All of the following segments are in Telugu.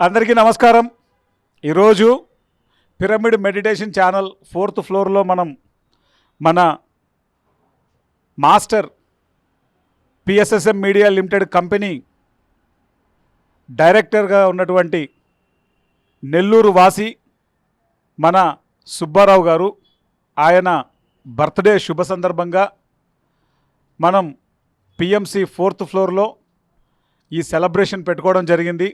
అందరికీ నమస్కారం. ఈరోజు పిరమిడ్ మెడిటేషన్ ఛానల్ ఫోర్త్ ఫ్లోర్లో మనం మన master PSSM media limited company డైరెక్టర్గా ఉన్నటువంటి నెల్లూరు వాసి మన సుబ్బారావు గారు. ఆయన బర్త్డే శుభ సందర్భంగా మనం పిఎంసి ఫోర్త్ ఫ్లోర్లో ఈ సెలబ్రేషన్ పెట్టుకోవడం జరిగింది.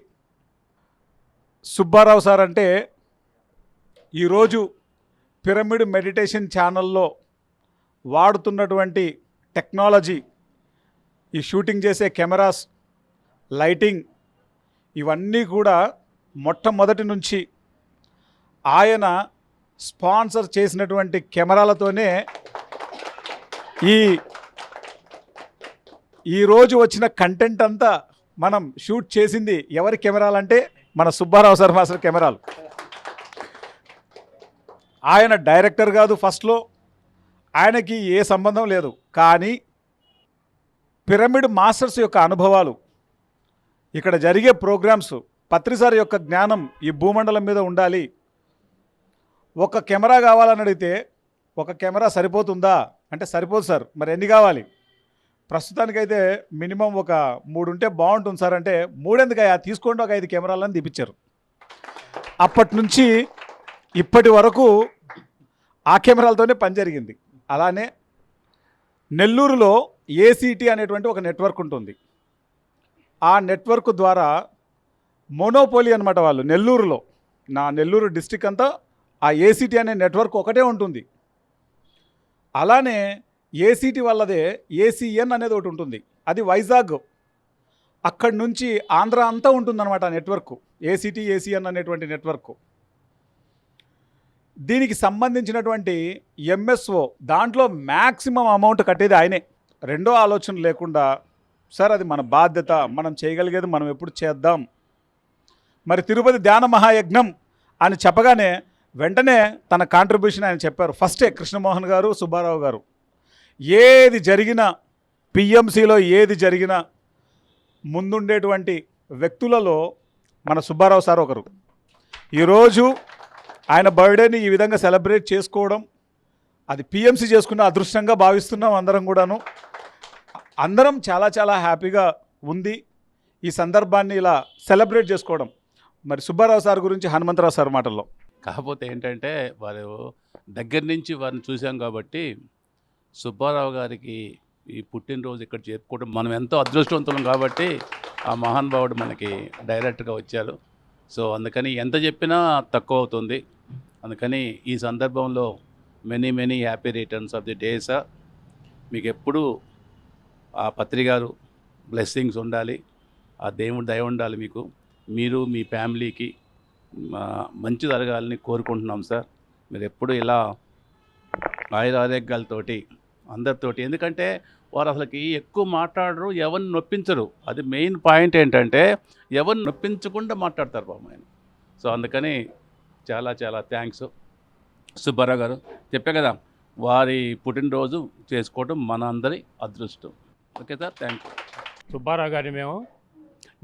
సుబ్బారావు సార్ అంటే ఈరోజు పిరమిడ్ మెడిటేషన్ ఛానల్లో వాడుతున్నటువంటి టెక్నాలజీ ఈ షూటింగ్ చేసే కెమెరాస్ లైటింగ్ ఇవన్నీ కూడా మొట్టమొదటి నుంచి ఆయన స్పాన్సర్ చేసినటువంటి కెమెరాలతోనే ఈ ఈరోజు వచ్చిన కంటెంట్ అంతా మనం షూట్ చేసింది ఎవరి కెమెరాలంటే మన సుబ్బారావు శర్మ మాస్టర్ కెమెరాలు. ఆయన డైరెక్టర్ కాదు ఫస్ట్లో. ఆయనకి ఏ సంబంధం లేదు. కానీ పిరమిడ్ మాస్టర్స్ యొక్క అనుభవాలు ఇక్కడ జరిగే ప్రోగ్రామ్స్ పత్రిసారి యొక్క జ్ఞానం ఈ భూమండలం మీద ఉండాలి. ఒక కెమెరా కావాలని అడిగితే ఒక కెమెరా సరిపోతుందా? అంటే సరిపోదు సార్ మరి ఎన్ని కావాలి? ప్రస్తుతానికైతే మినిమం ఒక మూడు ఉంటే బాగుంటుంది సార్. అంటే మూడెందుకయ్యా? తీసుకోండి ఒక ఐదు కెమెరాలని తీపించారు అప్పటి నుంచి ఇప్పటి వరకు ఆ కెమెరాలతోనే పని జరిగింది. అలానే నెల్లూరులో ఏసీటీ అనేటువంటి ఒక నెట్వర్క్ ఉంటుంది. ఆ నెట్వర్క్ ద్వారా మోనోపోలి అనమాట వాళ్ళు నెల్లూరులో. నా నెల్లూరు డిస్టిక్ అంతా ఆ ఏసీటీ అనే నెట్వర్క్ ఒకటే ఉంటుంది. అలానే ఏసీటీ వల్లదే ఏసీఎన్ అనేది ఒకటి ఉంటుంది. అది వైజాగ్. అక్కడి నుంచి ఆంధ్ర అంతా ఉంటుందన్నమాట ఆ నెట్వర్క్. ఏసీటీ ఏసీఎన్ అనేటువంటి నెట్వర్క్. దీనికి సంబంధించినటువంటి ఎంఎస్ఓ దాంట్లో మ్యాక్సిమం అమౌంట్ కట్టేది ఆయనే. రెండో ఆలోచన లేకుండా సార్ అది మన బాధ్యత మనం చేయగలిగేది మనం ఎప్పుడు చేద్దాం. మరి తిరుపతి ధ్యాన మహాయజ్ఞం అని చెప్పగానే వెంటనే తన కాంట్రిబ్యూషన్ ఆయన చెప్పారు. ఫస్టే కృష్ణమోహన్ గారు సుబ్బారావు గారు. ఏది జరిగినా పిఎంసిలో ఏది జరిగినా ముందుండేటువంటి వ్యక్తులలో మన సుబ్బారావు సార్ ఒకరు. ఈరోజు ఆయన బర్త్డేని ఈ విధంగా సెలబ్రేట్ చేసుకోవడం అది పిఎంసి చేసుకున్న అదృష్టంగా భావిస్తున్నాం అందరం కూడాను. అందరం చాలా చాలా హ్యాపీగా ఉంది. ఈ సందర్భాన్ని ఇలా సెలబ్రేట్ చేసుకోవడం. మరి సుబ్బారావు సార్ గురించి హనుమంతరావు సార్ మాటల్లో. కాకపోతే ఏంటంటే వారు దగ్గర నుంచి వారిని చూసాం కాబట్టి సుబ్బారావు గారికి ఈ పుట్టినరోజు ఇక్కడ జరుపుకోవడం మనం ఎంతో అదృష్టవంతులం కాబట్టి ఆ మహానుభావుడు మనకి డైరెక్ట్గా వచ్చారు. సో అందుకని ఎంత చెప్పినా తక్కువ అవుతుంది. అందుకని ఈ సందర్భంలో many many happy returns of the day sir మీకు ఎప్పుడూ ఆ పత్రికారు బ్లెస్సింగ్స్ ఉండాలి. ఆ దేవుడు దయ ఉండాలి మీకు. మీరు మీ ఫ్యామిలీకి మా- మంచి జరగాలని కోరుకుంటున్నాం సార్ మీరు ఎప్పుడు ఇలా ఆయుర ఆరోగ్యాలతోటి అందరితోటి. ఎందుకంటే వారు అసలుకి ఎక్కువ మాట్లాడరు ఎవరిని నొప్పించరు. అది మెయిన్ పాయింట్ ఏంటంటే ఎవరిని నొప్పించకుండా మాట్లాడతారు బాబు ఆయన. సో అందుకని చాలా చాలా థ్యాంక్స్ సుబ్బారావు గారు. చెప్పే కదా వారి పుట్టినరోజు చేసుకోవడం మన అందరి అదృష్టం. Okay sir thank you. Subbarao గారిని మేము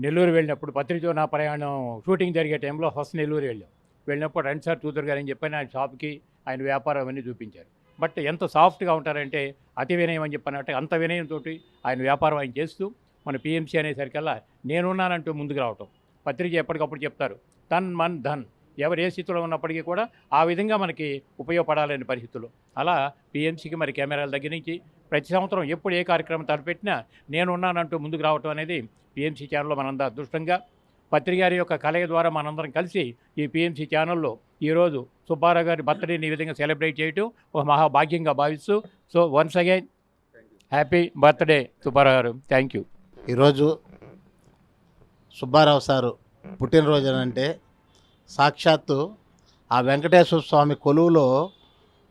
నెల్లూరు వెళ్ళినప్పుడు పత్రికతో నా ప్రయాణం షూటింగ్ జరిగే టైంలో ఫస్ట్ నెల్లూరు వెళ్ళాం. వెళ్ళినప్పుడు రెండు సార్ చూతురు గారు అని చెప్పని ఆయన షాప్కి ఆయన వ్యాపారం అవన్నీ చూపించారు. బట్ ఎంత సాఫ్ట్గా ఉంటారంటే అతి వినయం అని చెప్పినట్టు అంత వినయంతో ఆయన వ్యాపారం ఆయన చేస్తూ మన పిఎంసీ అనేసరికల్లా నేనున్నానంటూ ముందుకు రావటం. పత్రిక ఎప్పటికప్పుడు చెప్తారు తన్ మన్ ధన్. ఎవరు ఏ స్థితిలో ఉన్నప్పటికీ కూడా ఆ విధంగా మనకి ఉపయోగపడాలనే పరిస్థితులు. అలా పిఎంసీకి మరి కెమెరాల దగ్గర నుంచి ప్రతి సంవత్సరం ఎప్పుడు ఏ కార్యక్రమం తలపెట్టినా నేనున్నానంటూ ముందుకు రావటం అనేది పిఎంసీ ఛానల్లో మనందరం అదృష్టంగా పత్రికారి యొక్క కలయిక ద్వారా మనందరం కలిసి ఈ పిఎంసీ ఛానల్లో ఈరోజు సుబ్బారావు గారి బర్త్డేని ఈ విధంగా సెలబ్రేట్ చేయటం ఒక మహాభాగ్యంగా భావిస్తూ so once again happy birthday Subbarao garu. Thank you. ఈరోజు సుబ్బారావు సారు పుట్టినరోజు అంటే సాక్షాత్తు ఆ వెంకటేశ్వర స్వామి కొలువులో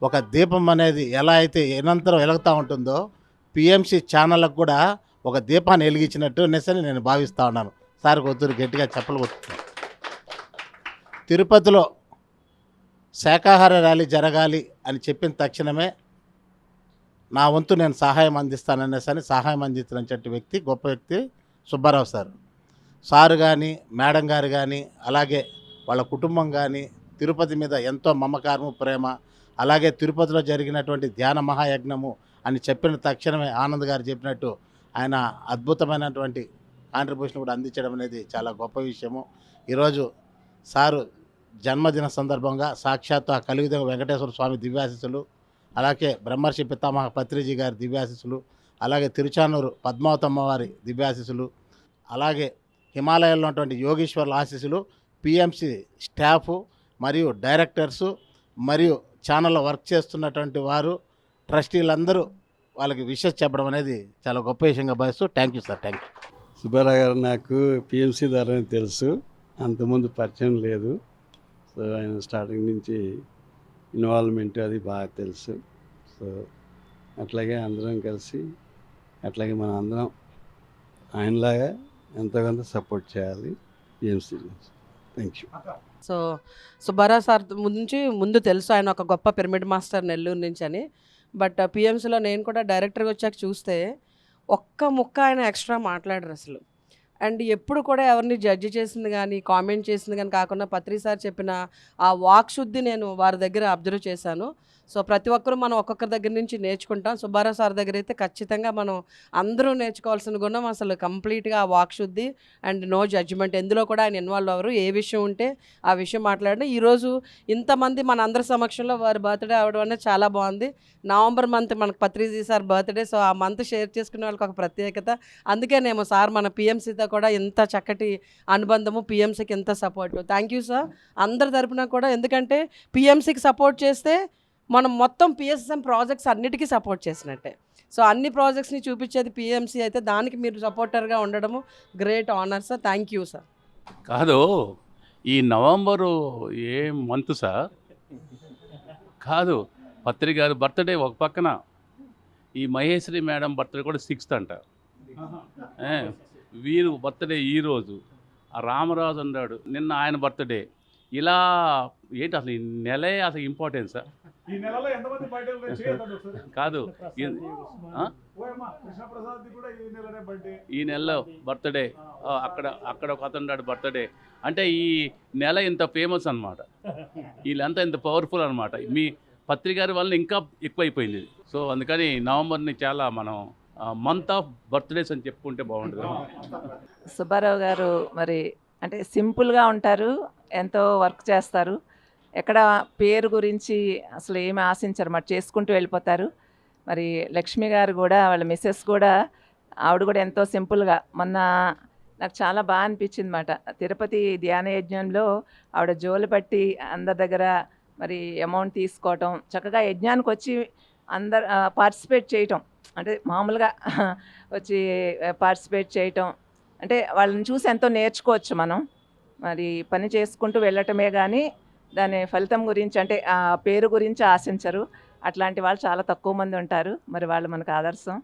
ఒక దీపం అనేది ఎలా అయితే నిరంతరం వెలుగుతూ ఉంటుందో పిఎంసి ఛానళ్ళకు కూడా ఒక దీపాన్ని వెలిగించినట్టు అనేసరి నేను భావిస్తూ ఉన్నాను. సార్ కొద్దిగా గట్టిగా చెప్పలు కొట్టుకున్నాను తిరుపతిలో శాకాహార ర్యాలీ జరగాలి అని చెప్పిన తక్షణమే నా వంతు నేను సహాయం అందిస్తాననేసరి సహాయం అందించినటువంటి వ్యక్తి గొప్ప వ్యక్తి సుబ్బారావు సార్. సారు కానీ మేడం గారు కానీ అలాగే వాళ్ళ కుటుంబం కానీ తిరుపతి మీద ఎంతో మమకారము ప్రేమ అలాగే తిరుపతిలో జరిగినటువంటి ధ్యాన మహాయజ్ఞము అని చెప్పిన తక్షణమే ఆనంద్ గారు చెప్పినట్టు ఆయన అద్భుతమైనటువంటి కాంట్రిబ్యూషన్ కూడా అందించడం అనేది చాలా గొప్ప విషయము. ఈరోజు సారు జన్మదిన సందర్భంగా సాక్షాత్తు ఆ కలియుగ వెంకటేశ్వర స్వామి దివ్యాశిస్సులు అలాగే బ్రహ్మర్షి పితామహ పత్రిజీ గారి దివ్యాశిస్సులు అలాగే తిరుచానూరు పద్మావతమ్మ వారి దివ్యాశిస్సులు అలాగే హిమాలయాల్లో ఉన్నటువంటి యోగేశ్వర్ల ఆశీస్సులు పిఎంసి స్టాఫ్ మరియు డైరెక్టర్సు మరియు ఛానల్లో వర్క్ చేస్తున్నటువంటి వారు ట్రస్టీలందరూ వాళ్ళకి విషెస్ చెప్పడం అనేది చాలా గొప్ప విషయంగా భావిస్తూ thank you sir thank you. Subbarao garu నాకు పిఎంసి ద్వారా తెలుసు అంతకుముందు పరిచయం లేదు. సో ఆయన స్టార్టింగ్ నుంచి ఇన్వాల్వ్మెంట్ అది బాగా తెలుసు. సో అట్లాగే అందరం కలిసి అట్లాగే మన అందరం ఆయనలాగా ఎంతో కొంత సపోర్ట్ చేయాలి. PMC thank you so Subbarao sir నుంచి ముందు తెలుసు ఆయన ఒక గొప్ప పిరమిడ్ మాస్టర్ నెల్లూరు నుంచి అని. బట్ పిఎంసీలో నేను కూడా డైరెక్టర్గా వచ్చాక చూస్తే ఒక్క ముక్క ఆయన ఎక్స్ట్రా మాట్లాడరు అసలు. అండ్ ఎప్పుడు కూడా ఎవరిని జడ్జ్ చేసింది కానీ కామెంట్ చేసింది కానీ కాకుండా పత్రి సార్ చెప్పిన ఆ వాక్ శుద్ధి నేను వారి దగ్గర అబ్జర్వ్ చేశాను. సో ప్రతి ఒక్కరూ మనం ఒక్కొక్కరి దగ్గర నుంచి నేర్చుకుంటాం. సుబ్బారావు సార్ దగ్గర అయితే ఖచ్చితంగా మనం అందరూ నేర్చుకోవాల్సిన గుణం అసలు కంప్లీట్గా వాక్ శుద్ధి అండ్ నో జడ్జిమెంట్. ఎందులో కూడా ఆయన ఇన్వాల్వ్ అవ్వరు. ఏ విషయం ఉంటే ఆ విషయం మాట్లాడిన ఈరోజు ఇంతమంది మన అందరి సమక్షంలో వారి బర్త్డే అవడం అనేది చాలా బాగుంది. నవంబర్ మంత్ మనకు పత్రిజీ సార్ బర్త్డే. సో ఆ మంత్ షేర్ చేసుకునే వాళ్ళకి ఒక ప్రత్యేకత. అందుకేనేమో సార్ మన పిఎంసీతో కూడా ఇంత చక్కటి అనుబంధము పిఎంసీకి ఇంత సపోర్ట్. Thank you sir. అందరి తరపున కూడా ఎందుకంటే పిఎంసీకి సపోర్ట్ చేస్తే మనం మొత్తం పిఎస్ఎం ప్రాజెక్ట్స్ అన్నిటికీ సపోర్ట్ చేసినట్టే. సో అన్ని ప్రాజెక్ట్స్ని చూపించేది పిఎంసీ అయితే దానికి మీరు సపోర్టర్గా ఉండడము great honour sir thank you sir కాదు ఈ నవంబరు ఏ మంత్ సార్ కాదు పత్రి గారి బర్త్డే ఒక పక్కన. ఈ మహేశ్వరి మేడం బర్త్డే కూడా సిక్స్త్ అంట. వీరు బర్త్డే ఈరోజు రామరాజు అన్నాడు నిన్న ఆయన బర్త్డే ఇలా ఏంటి అసలు ఈ నెలే అసలు ఇంపార్టెన్సా ఈ నెలలో ఎంతమంది. కాదు ఈ- ఆ? ఓయమ్మా, కృష్ణప్రసాద్ది కూడా ఈ నెలనే బర్త్డే ఈ నెలలో బర్త్డే అక్కడ అక్కడ ఒక అతను బర్త్డే అంటే ఈ నెల ఇంత ఫేమస్ అనమాట వీళ్ళంతా ఇంత పవర్ఫుల్ అనమాట మీ పత్రికారి వల్ల ఇంకా ఎక్కువైపోయింది. సో అందుకని నవంబర్ని చాలా మనం మంత్ ఆఫ్ బర్త్డేస్ అని చెప్పుకుంటే బాగుంటుంది. సుబ్బారావు గారు మరి అంటే సింపుల్గా ఉంటారు ఎంతో వర్క్ చేస్తారు. ఎక్కడ పేరు గురించి అసలు ఏమి ఆశించరు. మరి చేసుకుంటూ వెళ్ళిపోతారు. మరి లక్ష్మి గారు కూడా వాళ్ళ మిస్సెస్ కూడా ఆవిడ కూడా ఎంతో సింపుల్గా మొన్న నాకు చాలా బాగా అనిపించింది మాట తిరుపతి ధ్యాన యజ్ఞంలో ఆవిడ జోలు పట్టి అందరి దగ్గర మరి అమౌంట్ తీసుకోవటం చక్కగా యజ్ఞానికి వచ్చి అందరు పార్టిసిపేట్ చేయటం. అంటే మామూలుగా వచ్చి పార్టిసిపేట్ చేయటం. అంటే వాళ్ళని చూసి ఎంతో నేర్చుకోవచ్చు మనం. మరి పని చేసుకుంటూ వెళ్ళటమే కానీ దాని ఫలితం గురించి అంటే ఆ పేరు గురించి ఆశించరు. అట్లాంటి వాళ్ళు చాలా తక్కువ మంది ఉంటారు. మరి వాళ్ళు మనకు ఆదర్శం.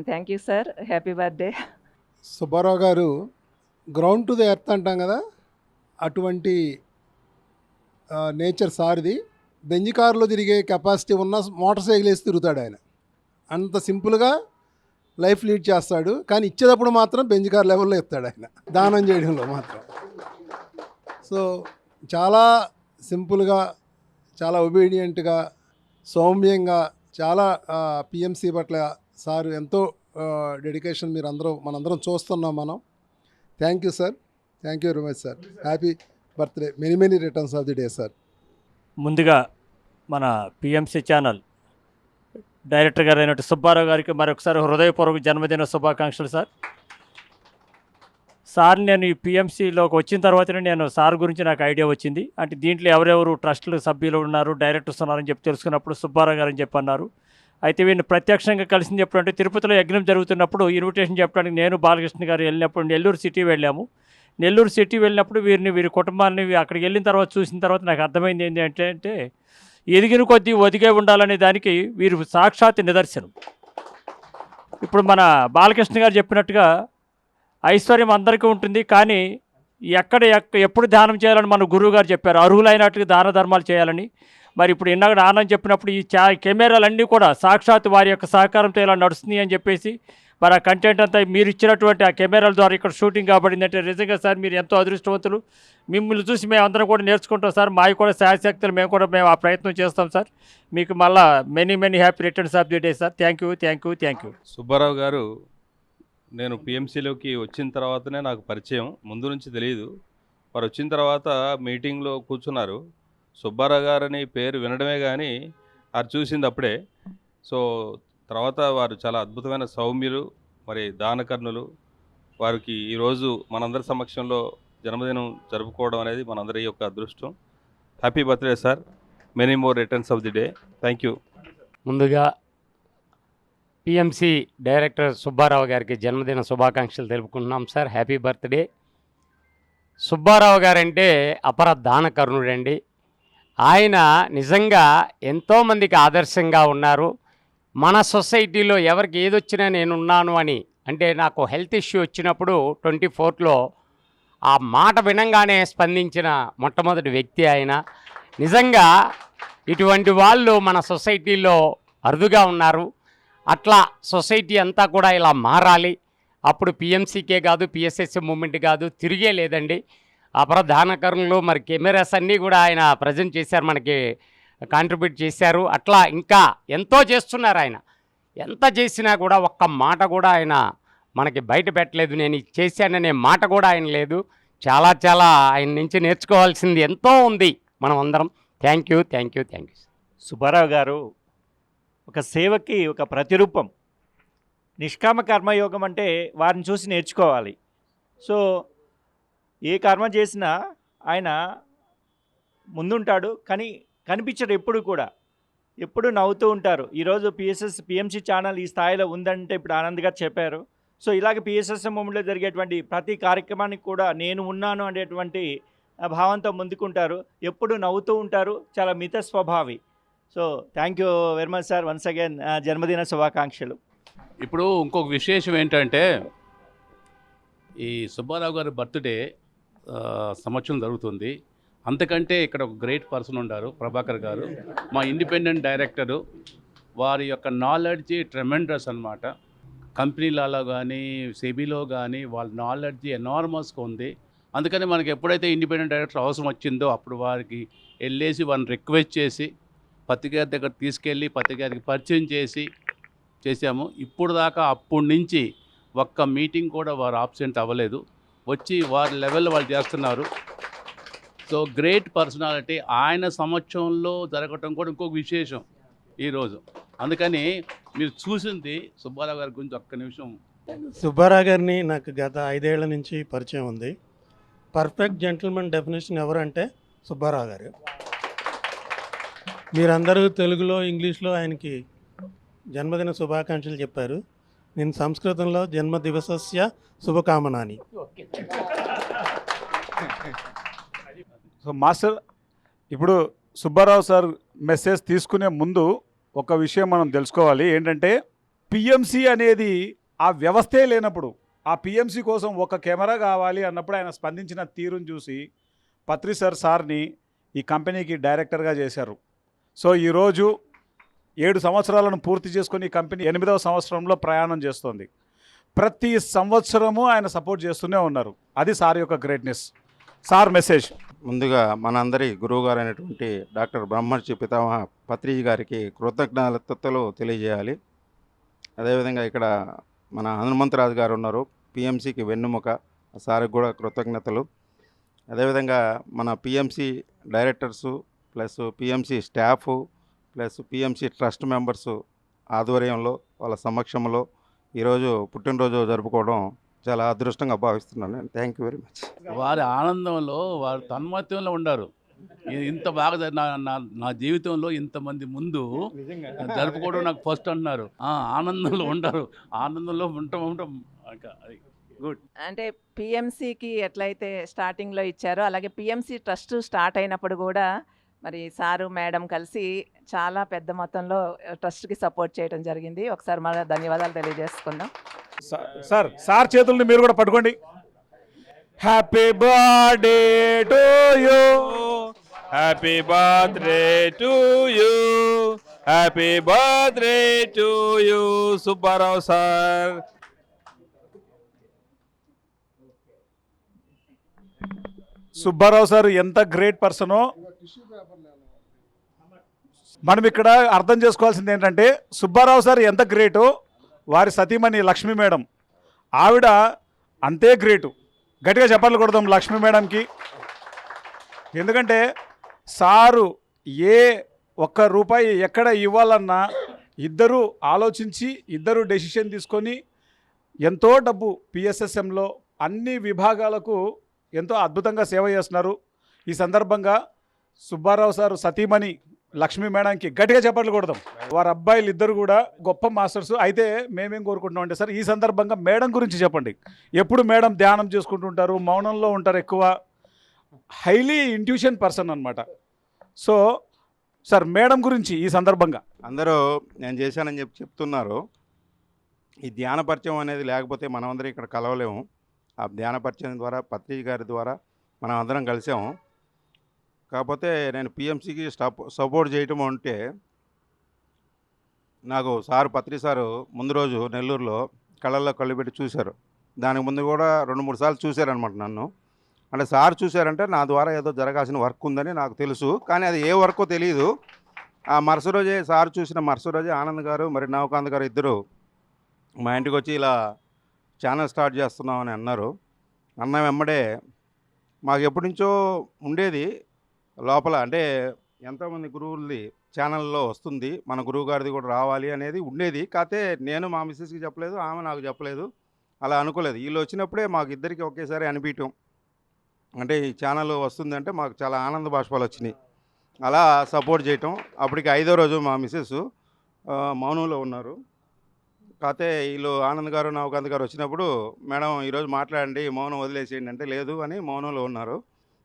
Thank you sir. Happy birthday. Subbarao garu ground to the earth అంటాం కదా? అటువంటి నేచర్ సారిది. బెంజ్ కారులో తిరిగే కెపాసిటీ ఉన్న మోటార్ సైకిల్ వేసి తిరుగుతాడు ఆయన. అంత సింపుల్గా లైఫ్ లీడ్ చేస్తాడు. కానీ ఇచ్చేటప్పుడు మాత్రం బెంజ్ కార్ లెవెల్లో ఎత్తాడు ఆయన. దానం చేయడంలో మాత్రం. సో చాలా సింపుల్గా చాలా ఒబీడియంట్గా సౌమ్యంగా చాలా పిఎంసి పట్ల సార్ ఎంతో డెడికేషన్ మీరు అందరూ మనందరం చూస్తున్నాం మనం. Thank you sir thank you very much sir happy birthday many many returns of the day sir ముందుగా మన పిఎంసి ఛానల్ డైరెక్టర్ గారు అయినట్టు సుబ్బారావు గారికి మరొకసారి హృదయపూర్వక జన్మదిన శుభాకాంక్షలు సార్ సార్ నేను ఈ పిఎంసీలోకి వచ్చిన తర్వాతనే నేను సార్ గురించి నాకు ఐడియా వచ్చింది. అంటే దీంట్లో ఎవరెవరు ట్రస్టులు సభ్యులు ఉన్నారు డైరెక్టర్స్ ఉన్నారని చెప్పి తెలుసుకున్నప్పుడు సుబ్బారావు గారు అని చెప్పి అన్నారు. అయితే వీళ్ళు ప్రత్యక్షంగా కలిసింది ఎప్పుడంటే తిరుపతిలో యజ్ఞం జరుగుతున్నప్పుడు ఇన్విటేషన్ చెప్పడానికి నేను బాలకృష్ణ గారు వెళ్ళినప్పుడు నెల్లూరు సిటీ వెళ్ళాము. నెల్లూరు సిటీ వెళ్ళినప్పుడు వీరిని వీరి కుటుంబాన్ని అక్కడికి వెళ్ళిన తర్వాత చూసిన తర్వాత నాకు అర్థమైంది ఏంటి అంటే అంటే ఎదిగిన కొద్దీ ఒదిగే ఉండాలనే దానికి వీరు సాక్షాత్ నిదర్శనం. ఇప్పుడు మన బాలకృష్ణ గారు చెప్పినట్టుగా ఐశ్వర్యం అందరికీ ఉంటుంది కానీ ఎక్కడ ఎక్క ఎప్పుడు దానం చేయాలని మన గురువు గారు చెప్పారు. అర్హులైనట్టుగా దాన ధర్మాలు చేయాలని. మరి ఇప్పుడు ఇందాక ఆనంద్ చెప్పినప్పుడు ఈ చా కెమెరాలన్నీ కూడా సాక్షాత్ వారి యొక్క సహకారంతో ఇలా నడుస్తుంది అని చెప్పేసి మరి ఆ కంటెంట్ అంతా మీరు ఇచ్చినటువంటి ఆ కెమెరాల ద్వారా ఇక్కడ షూటింగ్ కాబడిందంటే నిజంగా సార్ మీరు ఎంతో అదృష్టవంతులు. మిమ్మల్ని చూసి మేము అందరం కూడా నేర్చుకుంటాం సార్. మావి కూడా శాశక్తులు మేము కూడా మేము ఆ ప్రయత్నం చేస్తాం సార్. మీకు మళ్ళీ many many happy returns of the day sir thank you thank you thank you Subbarao garu నేను పిఎంసీలోకి వచ్చిన తర్వాతనే నాకు పరిచయం. ముందు నుంచి తెలియదు వారు వచ్చిన తర్వాత మీటింగ్లో కూర్చున్నారు. సుబ్బారావు గారని పేరు వినడమే కానీ అది చూసింది అప్పుడే. సో తర్వాత వారు చాలా అద్భుతమైన సౌమ్యులు మరి దానకర్ణులు. వారికి ఈరోజు మనందరి సమక్షంలో జన్మదినం జరుపుకోవడం అనేది మనందరి యొక్క అదృష్టం. Happy birthday sir. Many more returns of the day. Thank you ముందుగా పిఎంసి డైరెక్టర్ సుబ్బారావు గారికి జన్మదిన శుభాకాంక్షలు తెలుపుకుంటున్నాం సార్. హ్యాపీ బర్త్డే సుబ్బారావు గారంటే అపర దానకరుణుడండి ఆయన నిజంగా ఎంతోమందికి ఆదర్శంగా ఉన్నారు. మన సొసైటీలో ఎవరికి ఏదొచ్చినా నేనున్నాను అని అంటే నాకు హెల్త్ ఇష్యూ వచ్చినప్పుడు ట్వంటీ ఫోర్లో ఆ మాట వినంగానే స్పందించిన మొట్టమొదటి వ్యక్తి ఆయన. నిజంగా ఇటువంటి వాళ్ళు మన సొసైటీలో అరుదుగా ఉన్నారు. అట్లా సొసైటీ అంతా కూడా ఇలా మారాలి. అప్పుడు పిఎంసీకే కాదు పిఎస్ఎస్ మూమెంట్ కాదు తిరిగే లేదండి. అపరధానకరులు మరి కెమెరాస్ అన్నీ కూడా ఆయన ప్రజెంట్ చేశారు మనకి కాంట్రిబ్యూట్ చేశారు. అట్లా ఇంకా ఎంతో చేస్తున్నారు ఆయన. ఎంత చేసినా కూడా ఒక్క మాట కూడా ఆయన మనకి బయట పెట్టలేదు. నేను చేశాననే మాట కూడా ఆయన లేదు. చాలా చాలా ఆయన నుంచి నేర్చుకోవాల్సింది ఎంతో ఉంది మనం అందరం thank you thank you thank you. Subbarao garu ఒక సేవకి ఒక ప్రతిరూపం. నిష్కామ కర్మయోగం అంటే వారిని చూసి నేర్చుకోవాలి. సో ఏ కర్మ చేసినా ఆయన ముందుంటాడు కానీ కనిపించడు ఎప్పుడు కూడా. ఎప్పుడు నవ్వుతూ ఉంటారు. ఈరోజు పిఎస్ఎస్ పిఎంసి ఛానల్ ఈ స్థాయిలో ఉందంటే ఇప్పుడు ఆనంద్ గారు చెప్పారు. సో ఇలాగ పిఎస్ఎస్ మూమెంట్లో జరిగేటువంటి ప్రతి కార్యక్రమానికి కూడా నేను ఉన్నాను అనేటువంటి భావంతో ముందుకుంటారు. ఎప్పుడు నవ్వుతూ ఉంటారు. చాలా మిత స్వభావి so thank you very much sir once again. జన్మదిన శుభాకాంక్షలు. ఇప్పుడు ఇంకొక విశేషం ఏంటంటే ఈ సుబ్బారావు గారి బర్త్డే సంవత్సరం జరుగుతుంది. అంతకంటే ఇక్కడ ఒక గ్రేట్ పర్సన్ ఉన్నారు ప్రభాకర్ గారు మా ఇండిపెండెంట్ డైరెక్టరు. వారి యొక్క నాలెడ్జ్ ట్రెమెండస్ అనమాట కంపెనీలలో కానీ సెబీలో కానీ వాళ్ళ నాలెడ్జ్ ఎనార్మస్గా ఉంది. అందుకని మనకి ఎప్పుడైతే ఇండిపెండెంట్ డైరెక్టర్ అవసరం వచ్చిందో అప్పుడు వారికి వెళ్ళేసి వారిని రిక్వెస్ట్ చేసి పత్రిక దగ్గర తీసుకెళ్ళి పత్రికారికి పరిచయం చేసి చేశాము. ఇప్పుడు దాకా అప్పటి నుంచి ఒక్క మీటింగ్ కూడా వారు ఆబ్సెంట్ అవ్వలేదు. వచ్చి వారి లెవెల్లో వాళ్ళు చేస్తున్నారు. So great personality. ఆయన సమక్షంలో జరగటం కూడా ఇంకొక విశేషం ఈరోజు. అందుకని మీరు చూసింది సుబ్బారావు గారి గురించి ఒక్క నిమిషం. సుబ్బారావు గారిని నాకు గత ఐదేళ్ళ నుంచి పరిచయం ఉంది. పర్ఫెక్ట్ జెంటిల్మెన్ డెఫినేషన్ ఎవరంటే సుబ్బారావు గారు. మీరందరూ తెలుగులో ఇంగ్లీష్లో ఆయనకి జన్మదిన శుభాకాంక్షలు చెప్పారు. నేను సంస్కృతంలో జన్మదివసస్య శుభకామనాని. సో మాస్టర్ ఇప్పుడు సుబ్బారావు సార్ మెసేజ్ తీసుకునే ముందు ఒక విషయం మనం తెలుసుకోవాలి. ఏంటంటే పిఎంసి అనేది ఆ వ్యవస్థే లేనప్పుడు ఆ పిఎంసి కోసం ఒక కెమెరా కావాలి అన్నప్పుడు ఆయన స్పందించిన తీరును చూసి పత్రి సార్ సార్ని ఈ కంపెనీకి డైరెక్టర్గా చేశారు. సో ఈరోజు ఏడు సంవత్సరాలను పూర్తి చేసుకుని కంపెనీ ఎనిమిదవ సంవత్సరంలో ప్రయాణం చేస్తోంది. ప్రతి సంవత్సరము ఆయన సపోర్ట్ చేస్తూనే ఉన్నారు. అది సార్ యొక్క గ్రేట్నెస్. Sir message. ముందుగా మనందరి గురువుగారు అయినటువంటి డాక్టర్ బ్రహ్మర్షి పితామహ పత్రిజీ గారికి కృతజ్ఞతలు తెలియజేయాలి. అదేవిధంగా ఇక్కడ మన హనుమంతరాజు గారు ఉన్నారు. పిఎంసికి వెన్నుముక. సార్కి కూడా కృతజ్ఞతలు. అదేవిధంగా మన PMC directors plus PMC staff plus PMC trust members ఆధ్వర్యంలో వాళ్ళ సమక్షంలో ఈరోజు పుట్టినరోజు జరుపుకోవడం చాలా అదృష్టంగా భావిస్తున్నాను నేను. థ్యాంక్ యూ వెరీ మచ్ వారి ఆనందంలో వారు తన్మత్యంలో ఉండారు. ఇంత బాగా నా నా నా జీవితంలో ఇంతమంది ముందు జరుపుకోవడం నాకు ఫస్ట్ అంటున్నారు. ఆ, ఆనందంలో ఉండరు. ఆనందంలో ఉంటాం ఉంటాం. గుడ్. అంటే పిఎంసికి ఎట్లయితే స్టార్టింగ్లో ఇచ్చారో అలాగే పిఎంసి ట్రస్ట్ స్టార్ట్ అయినప్పుడు కూడా మరి సారు మేడం కలిసి చాలా పెద్ద మొత్తంలో ట్రస్ట్కి సపోర్ట్ చేయడం జరిగింది. ఒకసారి మన ధన్యవాదాలు తెలియజేసుకుందాం. సార్ సార్ చేతుల్ని మీరు కూడా పట్టుకోండి. Happy birthday to you happy birthday to you happy birthday to you Subbarao sir Subbarao sir ఎంత గ్రేట్ పర్సనో మనం ఇక్కడ అర్థం చేసుకోవాల్సింది ఏంటంటే సుబ్బారావు సార్ ఎంత గ్రేటు? వారి సతీమణి లక్ష్మీ మేడం. ఆవిడ అంతే గ్రేటు. గట్టిగా చెప్పాలి కొడదాం లక్ష్మీ మేడంకి. ఎందుకంటే సారు ఏ ఒక్క రూపాయి ఎక్కడ ఇవ్వాలన్నా ఇద్దరు ఆలోచించి ఇద్దరు డెసిషన్ తీసుకొని ఎంతో డబ్బు పిఎస్ఎస్ఎంలో అన్ని విభాగాలకు ఎంతో అద్భుతంగా సేవ చేస్తున్నారు. ఈ సందర్భంగా సుబ్బారావు సారు సతీమణి లక్ష్మీ మేడంకి గట్టిగా చెప్పట్లు కొడదాం వారి అబ్బాయిలు ఇద్దరు కూడా గొప్ప మాస్టర్స్. అయితే మేమేం కోరుకుంటున్నాం అంటే సార్ ఈ సందర్భంగా మేడం గురించి చెప్పండి. ఎప్పుడు మేడం ధ్యానం చేసుకుంటుంటారు మౌనంలో ఉంటారు ఎక్కువ? హైలీ ఇంట్యూషన్ పర్సన్ అనమాట సో సార్ మేడం గురించి ఈ సందర్భంగా. అందరూ నేను చేశానని చెప్పి చెప్తున్నారు. ఈ ధ్యాన పరిచయం అనేది లేకపోతే మనమందరం ఇక్కడ కలవలేము. ఆ ధ్యాన పరిచయం ద్వారా పత్రిక గారి ద్వారా మనం అందరం కలిసాము. కాకపోతే నేను పిఎంసికి స్టప్ సపోర్ట్ చేయటం అంటే నాకు సారు పత్రి సారు ముందు రోజు నెల్లూరులో కళ్ళల్లో కళ్ళు పెట్టి చూశారు. దానికి ముందు కూడా రెండు మూడు సార్లు చూశారనమాట నన్ను. అంటే సార్ చూశారంటే నా ద్వారా ఏదో జరగాల్సిన వర్క్ ఉందని నాకు తెలుసు. కానీ అది ఏ వర్కో తెలియదు ఆ మరుస రోజే సార్ చూసిన మరుస రోజే ఆనంద్ గారు మరి నవకాంత్ గారు ఇద్దరు మా ఇంటికి వచ్చి ఇలా ఛానల్ స్టార్ట్ చేస్తున్నామని అన్నారు. అన్న వెంబడే మాకు ఎప్పటి నుంచో ఉండేది. లోపల అంటే ఎంతోమంది గురువులది ఛానల్లో వస్తుంది. మన గురువు గారిది కూడా రావాలి అనేది ఉండేది. కాకపోతే నేను మా మిస్సెస్కి చెప్పలేదు ఆమె నాకు చెప్పలేదు. అలా అనుకోలేదు. వీళ్ళు వచ్చినప్పుడే మాకు ఇద్దరికి ఒకేసారి అనిపించటం. అంటే ఈ ఛానల్ వస్తుందంటే మాకు చాలా ఆనంద బాష్పాలు వచ్చినాయి. అలా సపోర్ట్ చేయటం. అప్పటికి ఐదో రోజు మా మిస్సెస్ మౌనంలో ఉన్నారు. కాకపోతే వీళ్ళు ఆనంద్ గారు నవకాంత్ గారు వచ్చినప్పుడు మేడం ఈరోజు మాట్లాడండి మౌనం వదిలేసేయండి అంటే లేదు అని మౌనంలో ఉన్నారు.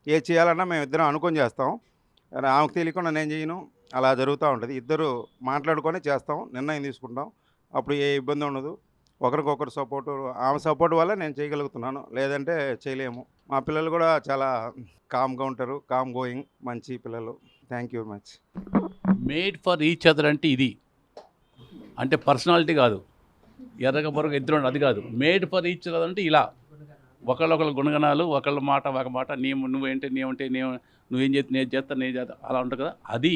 ఏ చేయాలన్నా మేము ఇద్దరం అనుకొని చేస్తాం. ఆమెకు తెలియకుండా నేను చేయను. అలా జరుగుతూ ఉంటుంది. ఇద్దరు మాట్లాడుకొని చేస్తాం. నిర్ణయం తీసుకుంటాం. అప్పుడు ఏ ఇబ్బంది ఉండదు. ఒకరికొకరు సపోర్టు ఆమె సపోర్ట్ వల్ల నేను చేయగలుగుతున్నాను. లేదంటే చేయలేము. మా పిల్లలు కూడా చాలా కామ్గా ఉంటారు. కామ్ గోయింగ్ మంచి పిల్లలు. Thank you much. Made for each other అంటే ఇది. అంటే పర్సనాలిటీ కాదు. ఎర్రగ బొరగ ఇద్దరు అది కాదు. మేడ్ ఫర్ ఈచ్ అదర్ అంటే ఇలా. ఒకళ్ళొకళ్ళ గుణగణాలు ఒకళ్ళ మాట ఒక మాట నీ నువ్వేంటే నేమంటే నే నువ్వేం చేస్తే నేను చేస్తా నేను చేస్తా అలా ఉంటుంది కదా. అది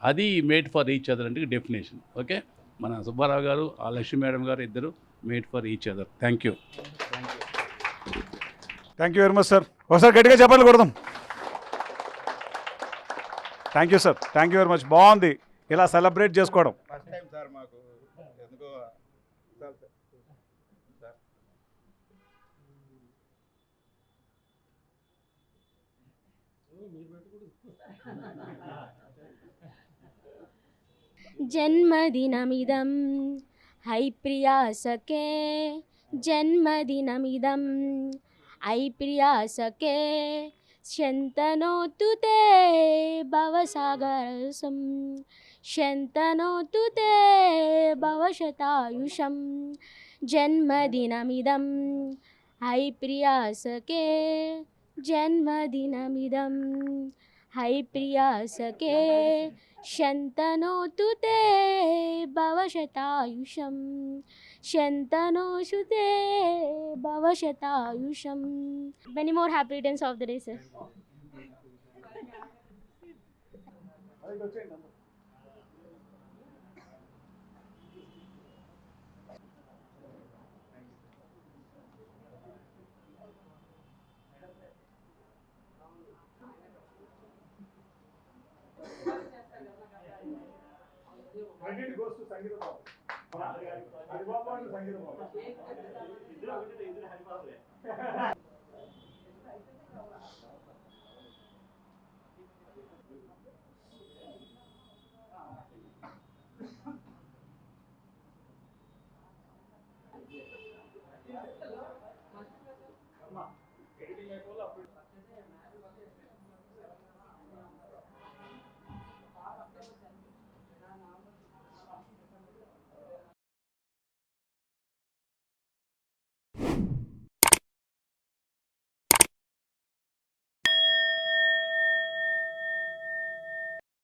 అది మేడ్ ఫర్ ఈచ్ అదర్ అంటే డెఫినేషన్ ఓకే? మన సుబ్బారావు గారు ఆ లక్ష్మీ మేడం గారు ఇద్దరు made for each other thank you thank you very much sir ఒకసారి గట్టిగా చెప్పాలి కొడదాం. Thank you sir thank you very much బాగుంది. ఇలా సెలబ్రేట్ చేసుకోవడం. ఫస్ట్ టైం సార్ మాకు ఎందుకో జన్మదినమిదం. హై ప్రియా జన్మదినమిదం. ఐ ప్రియా శంతనోతు తే భవసాగరసం. శంతనోతు తే భవశతాయుషం. జన్మదినమిదం. హై ప్రియా సకే జన్మదినమిదం హై ప్రియా సకే శంతనోతు తే భవశతాయుషం శంతనోషు తే భవశతాయుషం many more happy returns of the day sir సంగీతం